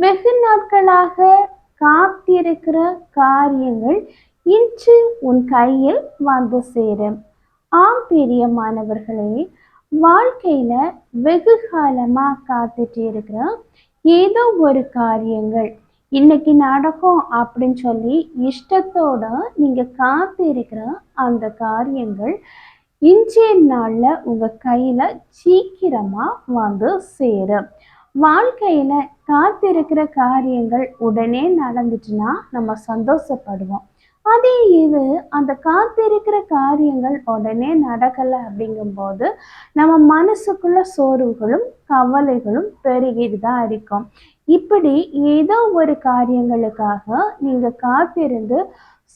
வெகு நாட்களாக காத்திருக்கிற காரியங்கள் இன்று உன் கையில் வந்து சேரும். ஆம் பெரியமானவர்களே வாழ்க்கையில வெகு காலமா காத்துட்டு இருக்கிற ஏதோ ஒரு காரியங்கள். இன்னைக்கு நடக்கும் அப்படின்னு சொல்லி இஷ்டத்தோட நீங்க காத்து இருக்கிற அந்த காரியங்கள் இன்றைய நாளில் உங்க கையில சீக்கிரமா வந்து சேரும். வாழ்க்கையில காத்திருக்கிற காரியங்கள் உடனே நடந்துச்சுன்னா நம்ம சந்தோஷப்படுவோம். அதே இது அந்த காத்திருக்கிற காரியங்கள் உடனே நடக்கலை அப்படிங்கும்போது நம்ம மனசுக்குள்ள சோர்வுகளும் கவலைகளும் பெருகிட்டு தான் இருக்கும். இப்படி ஏதோ ஒரு காரியங்களுக்காக நீங்க காத்திருந்து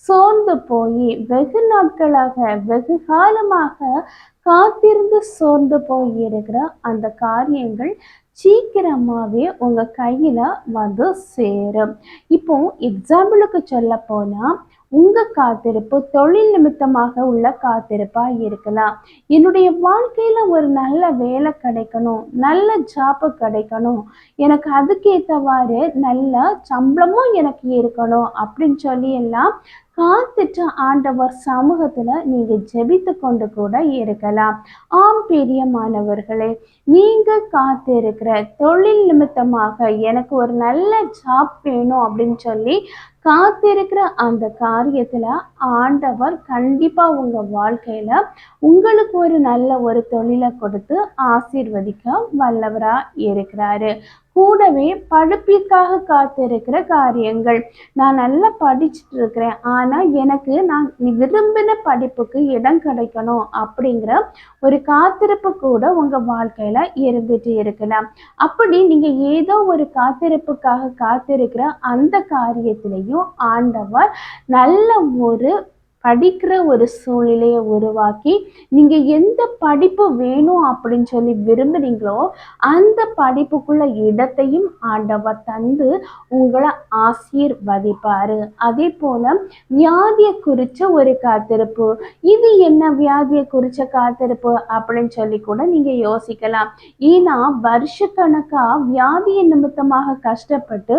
சோர்ந்து போய் வெகு நாட்களாக வெகு காலமாக காத்திருந்து சோர்ந்து போய் இருக்கிற அந்த காரியங்கள் சீக்கிரமாகவே உங்கள் கையில் வந்து சேரும். இப்போ எக்ஸாம்பிளுக்கு சொல்ல போனால் உங்கள் காத்திருப்பு தொழில் நிமித்தமாக உள்ள காத்திருப்பாக இருக்கலாம். என்னுடைய வாழ்க்கையில் ஒரு நல்ல வேலை கிடைக்கணும் நல்ல ஜாப்பு கிடைக்கணும். எனக்கு அதுக்கேற்றவாறு நல்ல சம்பளமும் எனக்கு இருக்கணும் அப்படின்னு சொல்லி எல்லாம் காத்துட்டு ஆண்டவர் சமூகத்துல நீங்க ஜெபித்து கொண்டு கூட இருக்கலாம். ஆம் பிரியமானவர்களே நீங்க காத்திருக்கிற தொழில் நிமித்தமாக எனக்கு ஒரு நல்ல ஜாப் வேணும் அப்படின்னு சொல்லி காத்திருக்கிற அந்த காரியத்துல ஆண்டவர் கண்டிப்பா உங்க வாழ்க்கையில உங்களுக்கு ஒரு நல்ல ஒரு தொழிலை கொடுத்து ஆசீர்வதிக்க வல்லவரா இருக்கிறாரு. கூடவே படிப்பிற்காக காத்திருக்கிற காரியங்கள். நான் நல்லா படிச்சுட்டு இருக்கிறேன். ஆனால் எனக்கு நான் விரும்பின படிப்புக்கு இடம் கிடைக்கணும் அப்படிங்கிற ஒரு காத்திருப்பு கூட உங்கள் வாழ்க்கையில் இருந்துட்டு இருக்கலாம் அப்படி நீங்கள் ஏதோ ஒரு காத்திருப்புக்காக காத்திருக்கிற அந்த காரியத்திலையும் ஆண்டவர் நல்ல ஒரு படிக்கிற ஒரு சூழ்நிலையை உருவாக்கி நீங்கள் எந்த படிப்பு வேணும் அப்படின்னு சொல்லி விரும்புகிறீங்களோ அந்த படிப்புக்குள்ள இடத்தையும் ஆண்டவர் தந்து உங்களை ஆசீர்வதிப்பார். அதே போல் வியாதியை குறித்த ஒரு காத்திருப்பு இது என்ன வியாதியை குறித்த காத்திருப்பு அப்படின்னு சொல்லி கூட நீங்கள் யோசிக்கலாம். ஏன்னா வருஷக்கணக்காக வியாதியை நிமித்தமாக கஷ்டப்பட்டு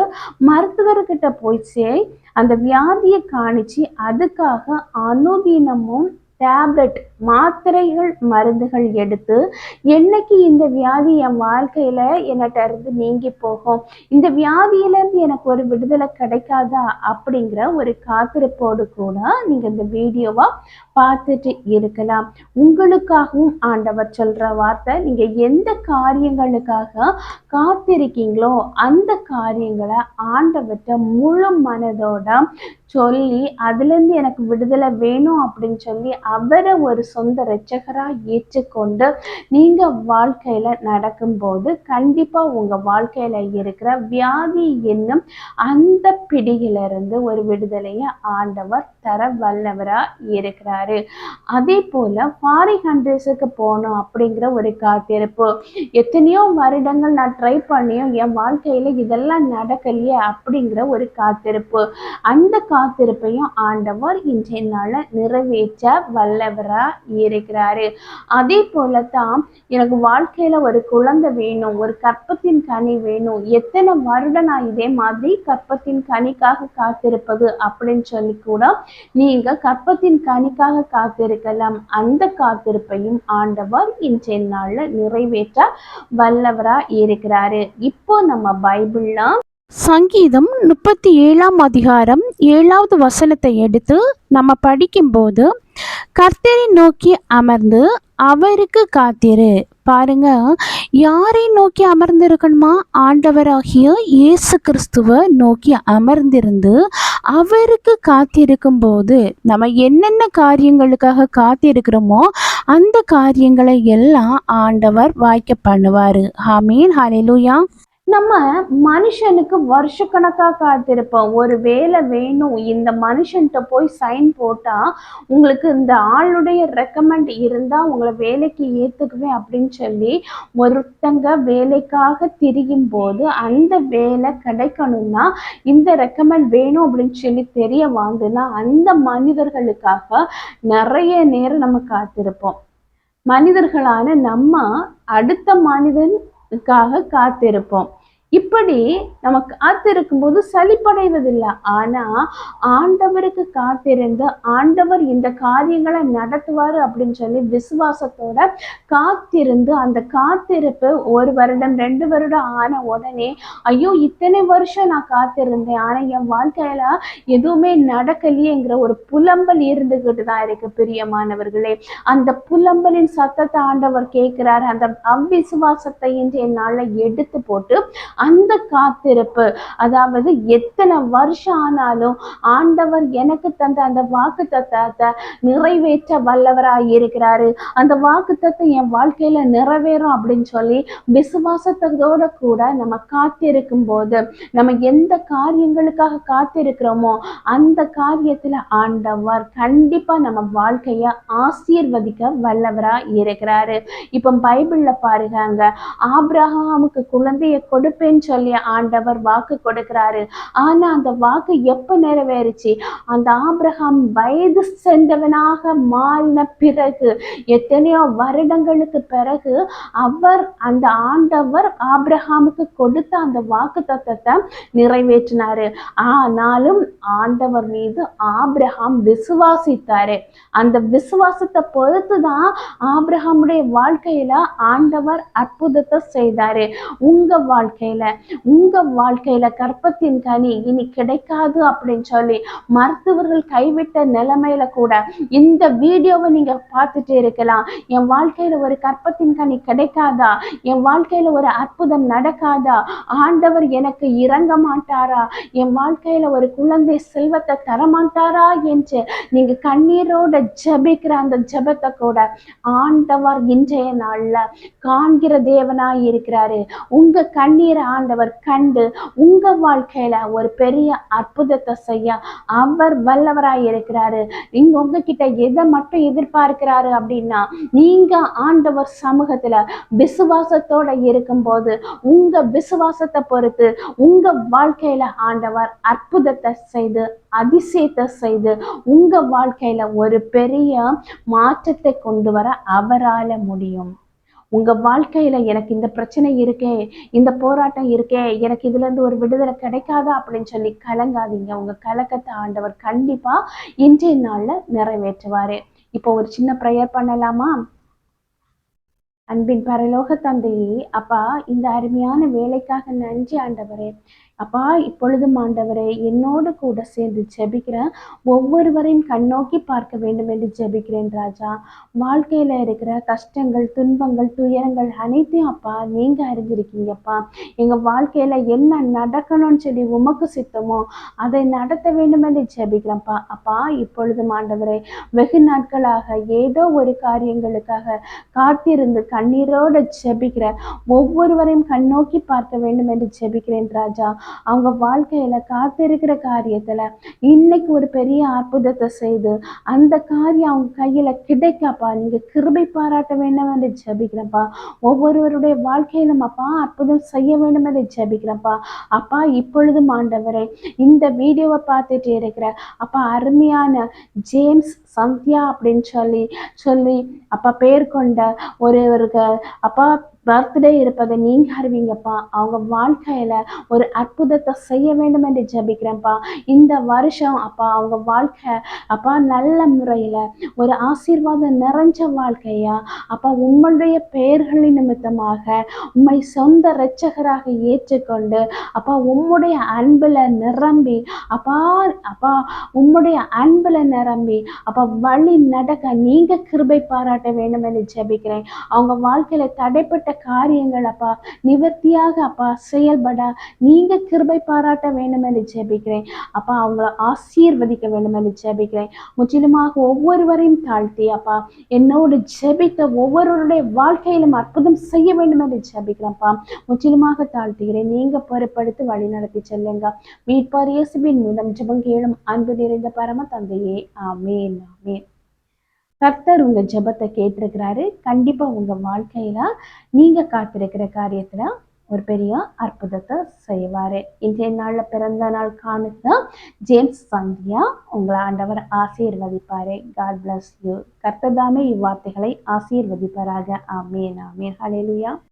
மருத்துவர்கிட்ட போயிச்சே அந்த வியாதியை காணிச்சு அதுக்காக அனுதினமும் டேப்லெட் மாத்திரைகள் மருந்துகள் எடுத்து என்னைக்கு இந்த வியாதி என் வாழ்க்கையில என்னட்ட இருந்து நீங்கி போகும்? இந்த வியாதியிலேருந்து எனக்கு ஒரு விடுதலை கிடைக்காதா? அப்படிங்கிற ஒரு காத்திருப்போடு கூட நீங்க இந்த வீடியோவா பார்த்துட்டு இருக்கலாம். உங்களுக்காகவும் ஆண்டவர் சொல்ற வார்த்தை நீங்க எந்த காரியங்களுக்காக காத்திருக்கீங்களோ அந்த காரியங்களை ஆண்டவர்கிட்ட முழு மனதோட சொல்லி அதுலேருந்து எனக்கு விடுதலை வேணும் அப்படின்னு சொல்லி அவரை ஒரு சொந்த ரட்சகராக ஏற்றுக்கொண்டு நீங்கள் வாழ்க்கையில் நடக்கும்போது கண்டிப்பாக உங்கள் வாழ்க்கையில் இருக்கிற வியாதி என்னும் அந்த பிடியிலிருந்து ஒரு விடுதலையை ஆண்டவர் தர வல்லவராக இருக்கிறாரு. அதே போல் ஃபாரின் கண்ட்ரிஸுக்கு போகணும் அப்படிங்கிற ஒரு காத்திருப்பு. எத்தனையோ வருடங்கள் நான் ட்ரை பண்ணியும் என் வாழ்க்கையில் இதெல்லாம் நடக்கலையே அப்படிங்கிற ஒரு காத்திருப்பு. அந்த காத்திருப்பையும் ஆண்டவர் இன்றைய நாள நிறைவேற்ற வல்லவரா இருக்கிறாரு. அதே போல தான் எனக்கு வாழ்க்கையில ஒரு குழந்தை வேணும் ஒரு கற்பத்தின் கனி வேணும். எத்தனை வருடம் நான் இதே மாதிரி கற்பத்தின் கனிக்காக காத்திருப்பது அப்படின்னு சொல்லி கூட நீங்க கற்பத்தின் கனிக்காக காத்திருக்கலாம். அந்த காத்திருப்பையும் ஆண்டவர் இன்றைய நாள்ல நிறைவேற்ற வல்லவரா இருக்கிறாரு. இப்போ நம்ம பைபிள்ல சங்கீதம் முப்பத்தி ஏழாம் அதிகாரம் ஏழாவது வசனத்தை எடுத்து நம்ம படிக்கும்போது கர்த்தரை நோக்கி அமர்ந்து அவருக்கு காத்திரு. பாருங்க யாரை நோக்கி அமர்ந்திருக்கணுமா? ஆண்டவராகிய இயேசு கிறிஸ்துவ நோக்கி அமர்ந்திருந்து அவருக்கு காத்திருக்கும் போது நம்ம என்னென்ன காரியங்களுக்காக காத்திருக்கிறோமோ அந்த காரியங்களை எல்லாம் ஆண்டவர் வாய்க்க பண்ணுவார். ஹாமீன் ஹalleluya. நம்ம மனுஷனுக்கு வருஷக்கணக்காக காத்திருப்போம். ஒரு வேலை வேணும் இந்த மனுஷன்கிட்ட போய் சைன் போட்டா உங்களுக்கு இந்த ஆளுடைய ரெக்கமெண்ட் இருந்தா உங்களை வேலைக்கு ஏத்துக்குவேன் அப்படின்னு சொல்லி ஒருத்தங்க வேலைக்காக திரியும் போது அந்த வேலை கிடைக்கணும்னா இந்த ரெக்கமெண்ட் வேணும் அப்படின்னு சொல்லி தெரிய வாங்குனா அந்த மனிதர்களுக்காக நிறைய நேரம் நம்ம காத்திருப்போம். மனிதர்களான நம்ம அடுத்த மனிதன் காக காத்திருப்போம். இப்படி நம்ம காத்திருக்கும் போது சலிப்படைவதில்லை. ஆனா ஆண்டவருக்கு காத்திருந்து ஆண்டவர் இந்த காரியங்களை நடத்துவாரு அப்படின்னு சொல்லி விசுவாசத்தோட காத்திருந்து அந்த காத்திருப்பு ஒரு வருடம் ரெண்டு வருடம் ஆன உடனே ஐயோ இத்தனை வருஷம் நான் காத்திருந்தேன். ஆனா என் வாழ்க்கையில எதுவுமே நடக்கலையேங்கிற ஒரு புலம்பல் இருந்துகிட்டு தான் இருக்கு பிரியமானவர்களே. அந்த புலம்பலின் சத்தத்தை ஆண்டவர் கேட்கிறார். அந்த அவ்விசுவாசத்தை இன்றைய நாள்ல எடுத்து போட்டு அந்த காத்திருப்பு. அதாவது எத்தனை வருஷம் ஆனாலும் ஆண்டவர் எனக்கு தந்த அந்த வாக்கு தத்தத்தை நிறைவேற்ற வல்லவராய் இருக்கிறாரு. அந்த வாக்கு தத்தம் என் வாழ்க்கையில நிறைவேறும் அப்படின்னு சொல்லி விசுவாசத்தோட கூட நம்ம காத்திருக்கும் போது நம்ம எந்த காரியங்களுக்காக காத்திருக்கிறோமோ அந்த காரியத்துல ஆண்டவர் கண்டிப்பா நம்ம வாழ்க்கைய ஆசீர்வதிக்க வல்லவரா இருக்கிறாரு. இப்ப பைபிள்ல பாருங்க ஆப்ரஹாமுக்கு குழந்தைய கொடுப்பேன்னு சொல்லி ஆண்டவர் வாக்கு கொடுக்கிறாரு. ஆனா அந்த வாக்கு எப்ப நிறைவேறுச்சு? அந்த ஆபிரகாம் வயது சென்றவனாக மாறின பிறகு எத்தனையோ வருடங்களுக்கு பிறகு அவர் அந்த ஆண்டவர் ஆபிரகாமுக்கு கொடுத்த அந்த வாக்கு தத்தத்தை நிறைவேற்றினாரு. ஆனாலும் ஆண்டவர் மீது ஆபிரகாம் விசுவாசித்தாரு. அந்த விசுவாசத்தை பொறுத்து தான் ஆபிரகாமுடைய வாழ்க்கையில ஆண்டவர் அற்புதத்தை செய்தாரு. உங்க வாழ்க்கையில உங்க வாழ்க்கையில கற்பத்தின் கனி இனி கிடைக்காது அப்படின்னு சொல்லி மருத்துவர்கள் கைவிட்ட நிலைமையில கூட இந்த வீடியோவை நீங்க பார்த்துட்டு இருக்கலாம். என் வாழ்க்கையில ஒரு கற்பத்தின் கனி கிடைக்காதா? என் வாழ்க்கையில ஒரு அற்புதம் நடக்காதா? ஆண்டவர் எனக்கு இறங்க மாட்டாரா? என் வாழ்க்கையில ஒரு குழந்தை செல்வத்தை தரமாட்டாரா என்று நீங்க கண்ணீரோட ஜெபிக்கிற அந்த ஜெபத்தை கூட ஆண்டவர் இன்றைய நாள்ல காண்கிற தேவனாய் இருக்கிறாரு. உங்க கண்ணீரை ஆண்டவர் கண்டு உங்க வாழ்க்கையில ஒரு பெரிய அற்புதத்தை செய்ய அவர் வல்லவராய் இருக்கிறாரு. நீங்க உங்ககிட்ட எதை மட்டும் எதிர்பார்க்கிறாரு அப்படின்னா நீங்க ஆண்டவர் சமூகத்துல விசுவாசத்தோட இருக்கும்போது உங்க விசுவாசத்தை பொறுத்து உங்க வாழ்க்கையில ஆண்டவர் அற்புதத்தை செய்து அதிசயத்தை செய்து உங்க வாழ்க்கையில ஒரு பெரிய மாற்றத்தை கொண்டு வர அவரால முடியும். உங்கள் வாழ்க்கையில எனக்கு இந்த பிரச்சனை இருக்கே இந்த போராட்டம் இருக்கே எனக்கு இதுல இருந்து ஒரு விடுதலை கிடைக்காதா அப்படின்னு சொல்லி கலங்காதீங்க. உங்க கலக்கத்தை ஆண்டவர் கண்டிப்பாக இன்றைய நாளில் நிறைவேற்றுவார். இப்போ ஒரு சின்ன ப்ரேயர் பண்ணலாமா? அன்பின் பரலோக தந்தையே அப்பா இந்த அருமையான வேலைக்காக நன்றி ஆண்டவரே. அப்பா இப்பொழுதும் ஆண்டவரே என்னோடு கூட சேர்ந்து ஜெபிக்கிறேன் ஒவ்வொருவரையும் கண்ணோக்கி பார்க்க வேண்டும் என்று ஜெபிக்கிறேன் ராஜா. வாழ்க்கையில இருக்கிற கஷ்டங்கள் துன்பங்கள் துயரங்கள் அனைத்தையும் அப்பா நீங்க அறிஞ்சிருக்கீங்கப்பா. எங்க வாழ்க்கையில என்ன நடக்கணும்னு சொல்லி உமக்கு சித்தமோ அதை நடத்த வேண்டும் என்று ஜெபிக்கிறேன்ப்பா. அப்பா இப்பொழுதும் ஆண்டவரே வெகு நாட்களாக ஏதோ ஒரு காரியங்களுக்காக காத்திருந்து கண்ணீரோடு ஜெபிக்கிற ஒவ்வொருவரையும் கண்ணோக்கி பார்க்க வேண்டும் என்று ஜெபிக்கிறேன் ராஜா. அவங்க வாழ்க்கையில காத்திருக்கிற காரியத்துல இன்னைக்கு ஒரு பெரிய அற்புதத்தை செய்து அந்த காரியம் அவங்க கையில கிடைக்கப்பா? நீங்க கிருபை பாராட்ட வேண்டும் என்று ஜெபிக்கிறேன்ப்பா. ஒவ்வொருவருடைய வாழ்க்கையிலும் அப்பா அற்புதம் செய்ய வேண்டும் என்று ஜெபிக்கிறேன்ப்பா. அப்பா இப்பொழுதும் ஆண்டவரே இந்த வீடியோவை பார்த்துட்டு இருக்கிற அப்பா அருமையான ஜேம்ஸ் சந்தியா அப்படின்னு சொல்லி சொல்லி அப்பா பேர் கொண்ட ஒரு ஒரு க- அப்பா பர்த்டே இருப்பதை நீங்க அறிவிங்கப்பா. அவங்க வாழ்க்கையில ஒரு அற்புதத்தை செய்ய வேண்டும் என்று ஜெபிக்கிறேன்ப்பா. இந்த வருஷம் அப்பா அவங்க வாழ்க்கை அப்பா நல்ல முறையில ஒரு ஆசீர்வாதம் நிறைஞ்ச வாழ்க்கையா? அப்பா உம்முடைய பெயர்களின் நிமித்தமாக உம்மை சொந்த இரட்சகராக ஏற்றுக்கொண்டு அப்பா உம்முடைய அன்புல நிரம்பி அப்பா அப்பா உம்முடைய அன்புல நிரம்பி அப்பா வழி நடக்க நீங்க கிருபை பாராட்ட வேண்டும் என்று ஜபிக்கிறேன். அவங்க வாழ்க்கையில தடைப்பட்ட காரியங்கள் அப்பா. நிவர்த்தியாக அப்பா செயல்பட. நீங்க கிருபை பாராட்ட வேண்டும் என்று ஜெபிக்கிறேன். அப்பா அவங்கள ஆசீர்வதிக்க வேண்டும் என்று ஜெபிக்கிறேன். முற்றிலுமாக ஒவ்வொருவரையும் தாழ்த்தி அப்பா. என்னோடு ஜெபித்த ஒவ்வொருவருடைய வாழ்க்கையிலும் அற்புதம் செய்ய வேண்டும் என்று ஜெபிக்கிறேன்ப்பா முற்றிலுமாக தாழ்த்துகிறேன். நீங்க பொறுப்படுத்தி வழி நடத்தி செல்லுங்க. மீட்பார் இயேசுவின் மூலம் ஜெபம் கேளும் அன்பு நிறைந்த பரம தந்தையே. ஆமேன் ஆமேன். கர்த்தர் உங்க ஜெபத்தை கேட்டிருக்கிறாரு. கண்டிப்பா உங்க வாழ்க்கையில நீங்க காத்திருக்கிற காரியத்துல ஒரு பெரிய அற்புதத்தை செய்வாரு. இன்றைய நாள்ல பிறந்த நாள் காணுத்த ஜேம்ஸ் சந்தியா உங்களை ஆண்டவர் ஆசீர்வதிப்பாரு. காட் பிளஸ் யூ கர்த்தர் தாமே இவ்வார்த்தைகளை ஆசீர்வதிப்பாராக. ஆமேன் ஆமேன். ஹலேலுயா